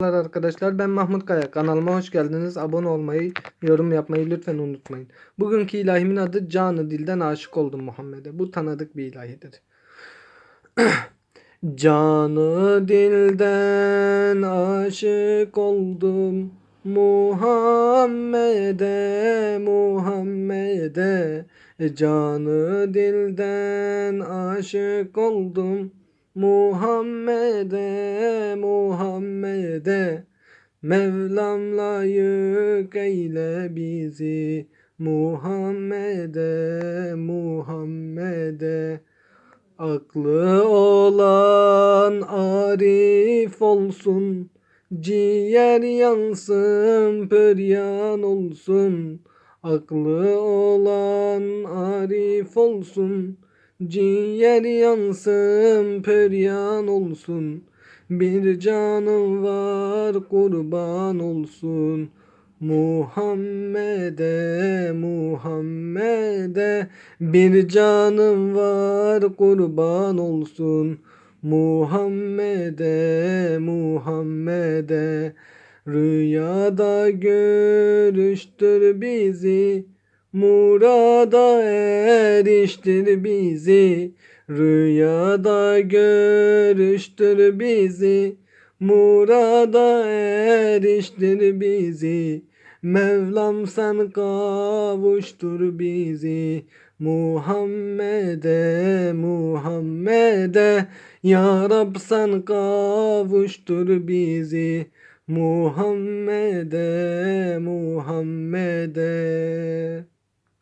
Merhabalar arkadaşlar ben Mahmut Kaya. Kanalıma hoş geldiniz. Abone olmayı yorum yapmayı lütfen unutmayın. Bugünkü ilahimin adı canı dilden aşık oldum Muhammed'e. Bu tanıdık bir ilahidir. Canı dilden aşık oldum Muhammed'e Muhammed'e. Canı dilden aşık oldum Muhammed'e Muhammed'e Mevlam layık eyle bizi. Muhammed'e Muhammed'e. Aklı olan arif olsun Ciğer yansın pöryan olsun. Aklı olan arif olsun Ciğer yansın pöryan olsun. Bir canım var kurban olsun. Muhammed'e Muhammed'e. Bir canım var kurban olsun. Muhammed'e Muhammed'e. Rüyada görüştür bizi Murada eriştir bizi Rüyada görüştür bizi. Murada eriştir bizi Mevlam sen kavuştur bizi. Muhammed'e Muhammed'e Ya Rab sen kavuştur bizi. Muhammed'e Muhammed'e